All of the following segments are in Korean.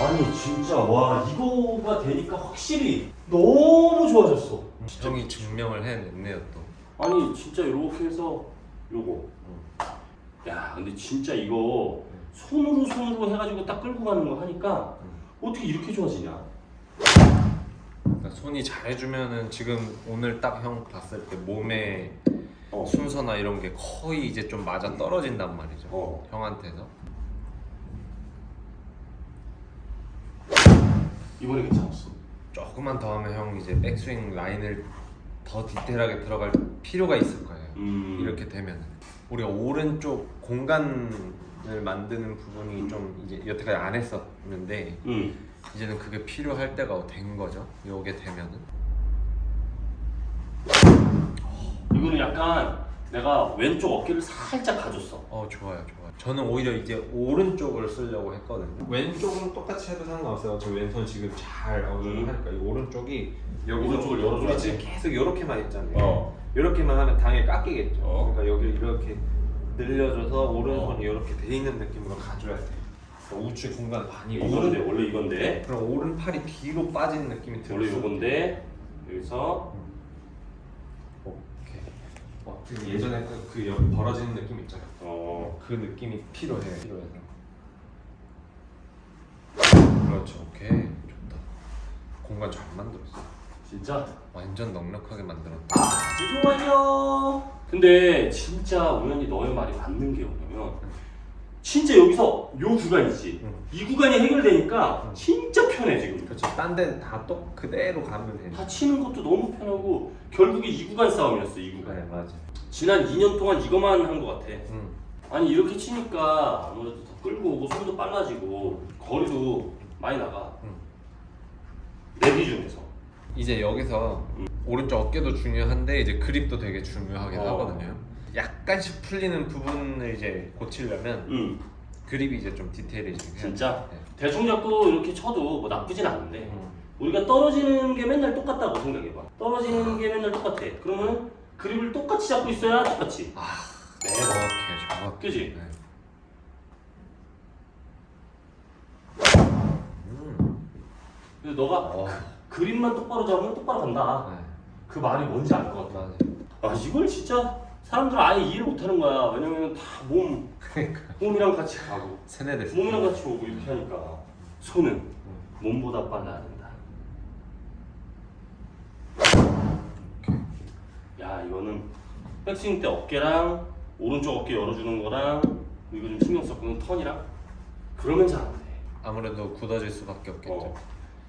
아니 진짜 와 이거가 되니까 확실히 너무 좋아졌어. 형이 증명을 해냈네요 또. 아니 진짜 이렇게 해서 요거. 야 근데 진짜 이거 손으로 손으로 해가지고 딱 끌고 가는 거 하니까 어떻게 이렇게 좋아지냐? 그러니까 손이 잘해주면은 지금 오늘 딱 형 봤을 때 몸에 어. 순서나 이런 게 거의 이제 좀 맞아 떨어진단 말이죠. 어. 형한테서. 이번에 괜찮았어. 조금만 더 하면 형 이제 백스윙 라인을 더 디테일하게 들어갈 필요가 있을 거예요. 음. 이렇게 되면 우리가 오른쪽 공간을 만드는 부분이 좀 이제 여태까지 안 했었는데 음. 이제는 그게 필요할 때가 된 거죠. 요게 되면은 이거는 약간 내가 왼쪽 어깨를 살짝 가줬어. 어 좋아요 좋아요. 저는 오히려 이제 오른쪽을 쓰려고 했거든요. 왼쪽은 똑같이 해도 상관없어요. 저 왼손 지금 잘 어우를 음. 하니까 이 오른쪽이 여기 오른쪽을. 우리 지금 계속 이렇게만 있잖아요. 어. 이렇게만 하면 당연히 깎이겠죠. 어. 그러니까 여기를 이렇게 늘려줘서 오른손이 어. 이렇게 돼 있는 느낌으로 가줘야 돼. 그러니까 우측 공간 반이고 이건데 원래 이건데 그럼 오른팔이 뒤로 빠진 느낌이 들어. 원래 요건데 여기서 오케이. 어, 그 예전에 그, 그 벌어지는 느낌 있잖아요. 어그 느낌이 필요해. 필요해서. 그렇죠. 오케이. 좋다. 공간 잘 만들었어. 진짜 완전 넉넉하게 만들었다. 아주 좋아요. 근데 진짜 우연히 너의 말이 맞는 게 뭐냐면 진짜 여기서 요 구간이지 응. 이 구간이 해결되니까 응. 진짜 편해 지금. 그렇죠. 딴 데는 다 또 그대로 가면 되니까. 다 치는 것도 너무 편하고 결국에 이 구간 싸움이었어 이 구간. 네 맞아. 지난 2년 동안 이것만 한 것 같아. 응. 아니 이렇게 치니까 아무래도 더 끌고 오고 손도 빨라지고 거리도 많이 나가. 응. 내 기준에서. 이제 여기서 음. 오른쪽 어깨도 중요한데 이제 그립도 되게 중요하긴 어. 하거든요. 약간씩 풀리는 부분을 이제 고치려면 응. 그립이 이제 좀 디테일해지긴 해요. 진짜 네. 대충 잡고 이렇게 쳐도 뭐 나쁘진 않은데 음. 우리가 떨어지는 게 맨날 똑같다고 생각해봐. 떨어지는 게 맨날 똑같아. 그러면 그립을 똑같이 잡고 있어야 똑같이. 아 매번. 정확해 정확해. 그지? 네. 음. 그래서 너가 어. 그립만 똑바로 잡으면 똑바로 간다. 네. 그 말이 뭔지 알 것 같아. 맞아. 아 이걸 진짜 사람들 은 아예 이해를 못하는 거야. 왜냐면 다 몸, 그러니까 몸이랑 같이 가고 세뇌됐어. 몸이랑 같이 오고 이렇게 하니까 손은 몸보다 빨라야 된다. 야 이거는 백스윙 때 어깨랑 오른쪽 어깨 열어주는 거랑 이거 좀 신경 썼고 턴이랑 그러면 잘 안 돼. 아무래도 굳어질 수밖에 없겠죠. 어,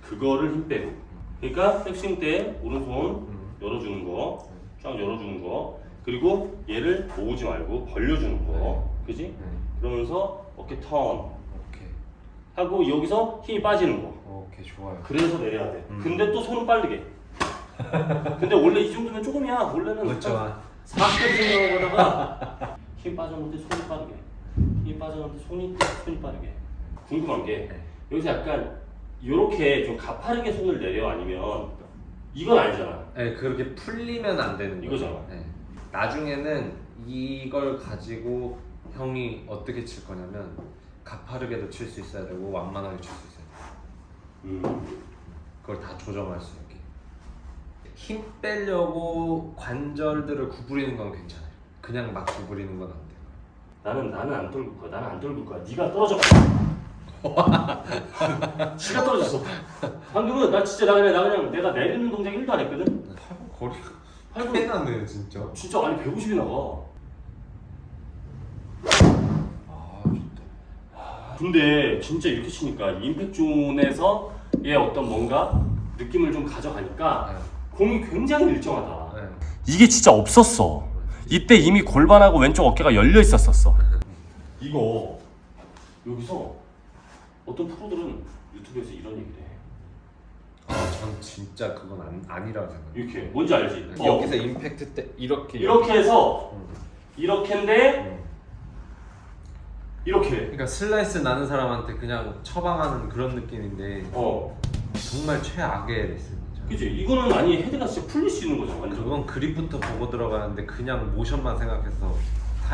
그거를 힘 빼고. 그러니까 백스윙 때 오른손 음. 열어주는 거, 쫙 열어주는 거, 그리고 얘를 모으지 말고 벌려주는 거, 그지? 네. 그러면서 어깨 턴 오케이. 하고 여기서 힘이 빠지는 거. 오케이 좋아요. 그래서 내려야 돼. 음. 근데 또 손은 빠르게. 근데 원래 이 정도면 조금이야. 원래는 그렇죠. 40까지 생각하다가 힘 빠졌는데 손이 빠르게. 힘 빠졌는데 손이 손이 빠르게. 궁금한 게 네. 여기서 약간 이렇게 좀 가파르게 손을 내려 아니면 이건 아니잖아. 네, 그렇게 풀리면 안 되는 거죠. 이거잖아. 네. 나중에는 이걸 가지고 형이 어떻게 칠 거냐면 가파르게도 칠 수 있어야 되고 완만하게 칠 수 있어야 돼. 음. 그걸 다 조정할 수 있게. 힘 빼려고 관절들을 구부리는 건 괜찮아요. 그냥 막 구부리는 건 안 돼요. 나는 나는 안 떨굴 거야. 나는 안 떨굴 거야. 네가 떨어져. 지가 떨어졌어. 방금은 나 진짜 나 그냥 나 그냥 내가 내리는 동작 1도 안 했거든. 팔 거리가 팔고 빼놨네요 진짜. 진짜 아니 150이 나가. 아 좋다. 근데 진짜 이렇게 치니까 임팩 존에서의 어떤 뭔가 느낌을 좀 가져가니까 공이 굉장히 일정하다. 네. 이게 진짜 없었어. 이때 이미 골반하고 왼쪽 어깨가 열려 있었었어. 이거 여기서 어떤 프로들은 유튜브에서 이런 얘기를 해. 아 전 진짜 그건 안, 아니라고 생각해요. 이렇게 뭔지 알지? 어, 여기서 임팩트 때 이렇게 이렇게 해서 음. 이렇게인데 음. 이렇게. 그러니까 슬라이스 나는 사람한테 그냥 처방하는 그런 느낌인데 어, 정말 최악의 레슨이죠. 그지? 이거는 아니 헤드가 진짜 풀릴 수 있는 거잖아. 완전. 그건 그립부터 보고 들어가는데 그냥 모션만 생각해서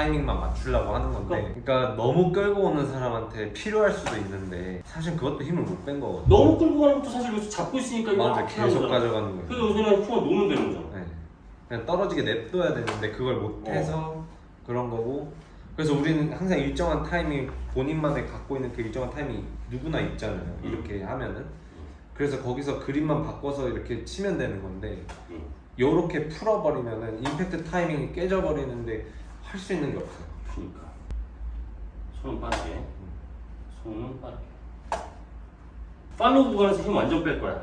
타이밍만 맞추려고 하는 건데. 그러니까 너무 끌고 오는 사람한테 필요할 수도 있는데 사실 그것도 힘을 못 뺀 거거든 너무 끌고 가는 것도 사실 여기서 잡고 있으니까 이거 맞아. 계속. 가져가는 거예요. 그래서 여기서 그냥 힘을 놓으면 되는 거잖아. 네. 그냥 떨어지게 냅둬야 되는데 그걸 못 해서 그런 거고. 그래서 우리는 항상 일정한 타이밍 본인만의 갖고 있는 그 일정한 타이밍 누구나 있잖아요. 이렇게 하면은. 그래서 거기서 그림만 바꿔서 이렇게 치면 되는 건데 응. 요렇게 풀어버리면은 임팩트 타이밍이 깨져버리는데 할 수 있는 게 없어요 그러니까 손은 빠르게, 손은 빠르게. 팔로우 구간에서 힘 완전 뺄 거야.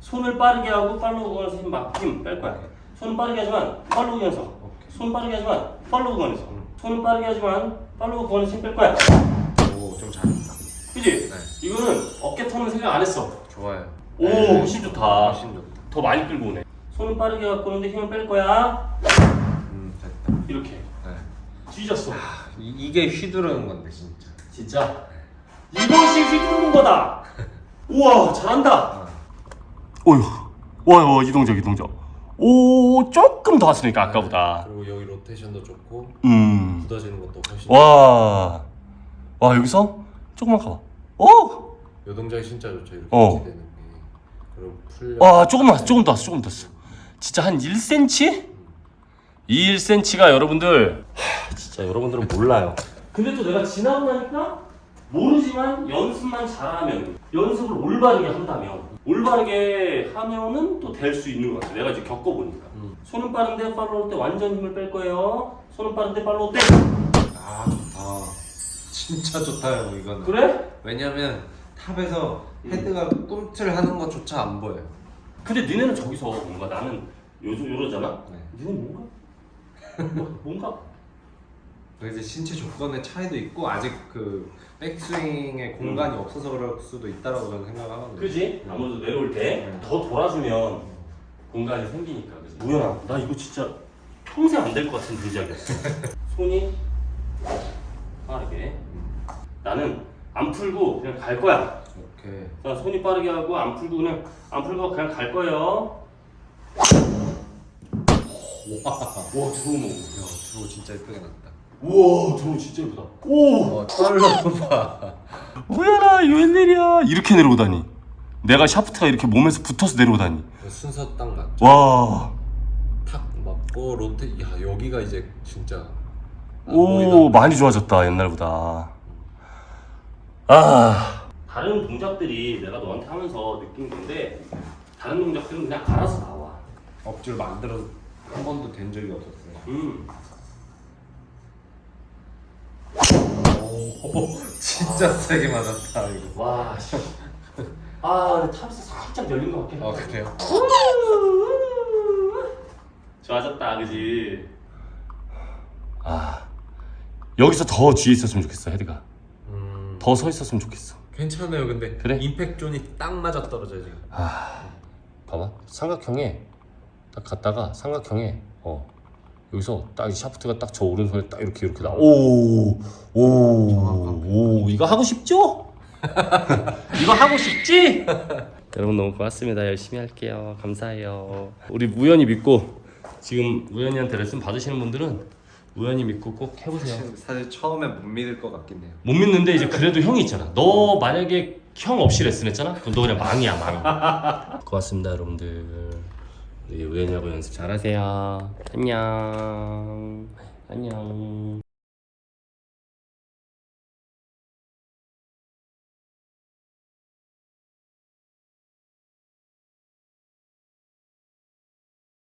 손을 빠르게 하고 팔로우 구간에서 힘막힘뺄 거야. 손은 빠르게 하지만 팔로우 구간에서. 손 빠르게 하지만 팔로우 구간에서. 음. 손은 빠르게 하지만 팔로우 구간에서 힘 뺄 거야. 오 좀 잘했다 그지? 네. 이거는 어깨 터는 생각 안 했어. 좋아요 오, 네. 훨씬 좋다. 훨씬 좋다 더 많이 끌고 오네. 손은 빠르게 갖고 오는데 힘을 뺄 거야. 이렇게. 네. 찢었어. 이, 이게 휘두르는 건데 진짜 진짜. 이것이 휘두르는 거다. 우와, 잘한다. 아, 어휴. 와, 와, 이동적, 이동적. 오, 조금 더 왔으니까 아까보다. 그리고 여기 로테이션도 좋고 음. 굳어지는 것도 훨씬 와. 와, 여기서 조금만 가봐. 오! 요 동작이 진짜 좋죠 이렇게 어. 유지되는 게 그리고 풀려 와, 조금만 왔어, 조금 더 왔어, 조금 더 왔어. 진짜 한 1cm? 2 1cm가 여러분들 하, 진짜 여러분들은 몰라요. 근데 또 내가 지나고 나니까 모르지만 연습만 잘하면 연습을 올바르게 한다면 올바르게 하면은 또 될 수 있는 것 같아. 내가 이제 겪어보니까. 음. 손은 빠른데 팔로우 때 완전 힘을 뺄 거예요. 손은 빠른데 팔로우 때. 아 좋다 진짜 좋다 형 이거는 그래? 왜냐면 탑에서 헤드가 꿈틀하는 것조차 안 보여요 근데 니네는 저기서 뭔가 나는 요즘 이러잖아. 네. 니네 뭔가 뭔가- 뭔가 그 이제 신체 조건의 차이도 있고 아직 그 백스윙에 공간이 없어서 그럴 수도 있다라고 저는 생각하거든요. 그지? 아무래도 내려올 때 네. 더 돌아주면 공간이 생기니까 그지? 우연아 나 이거 진짜 평생 안 될 것 같은 동작이었어 손이 빠르게. 나는 안 풀고 그냥 갈 거야. 오케이. 자, 손이 빠르게 하고 안 풀고 그냥 안 풀고 그냥 갈 거예요 와, 와 들어오면 야 드로우 진짜 예쁘게 났다. 우와 들어오면 진짜 예쁘다. 오! 어 털로 봐. 우연아 이거 웬일이야? 이렇게 내려오다니. 내가 샤프트가 이렇게 몸에서 붙어서 내려오다니. 순서 딱 맞죠? 와. 탁 맞고 로테 야 여기가 이제 진짜 안 오 보이다. 많이 좋아졌다 옛날보다. 아. 다른 동작들이 내가 너한테 하면서 느낀 건데 다른 동작들은 그냥 알아서 나와. 억지로 만들어 한 번도 된 적이 없었어요 음 오 진짜 세게 맞았다 이거 와, 씨. 아, 근데 탑에서 살짝 열린 것 같긴 어 하다. 그래요? 좋아졌다, 그지? 아, 여기서 더 뒤에 있었으면 좋겠어, 헤드가. 음, 더 서 있었으면 좋겠어. 괜찮아요 근데 그래? 임팩 존이 딱 맞아 떨어져요 지금 아, 봐봐. 삼각형에 딱 갔다가 삼각형에 어 여기서 딱이 샤프트가 딱 저 오른손에 딱 이렇게 이렇게 나. 오, 오, 오, 이거 하고 싶죠? 이거 하고 싶지? 여러분 너무 고맙습니다. 열심히 할게요. 감사해요. 우리 무연이 믿고 지금 우연이한테 레슨 받으시는 분들은 우연이 믿고 꼭 해보세요. 사실 처음에 못 믿을 것 같긴 해요 못 믿는데 이제 그래도 형이 있잖아. 너 만약에 형 없이 레슨 했잖아? 그럼 너 그냥 망이야 망. 고맙습니다 여러분들. 우리 우연이하고 연습 잘하세요. 안녕. 안녕.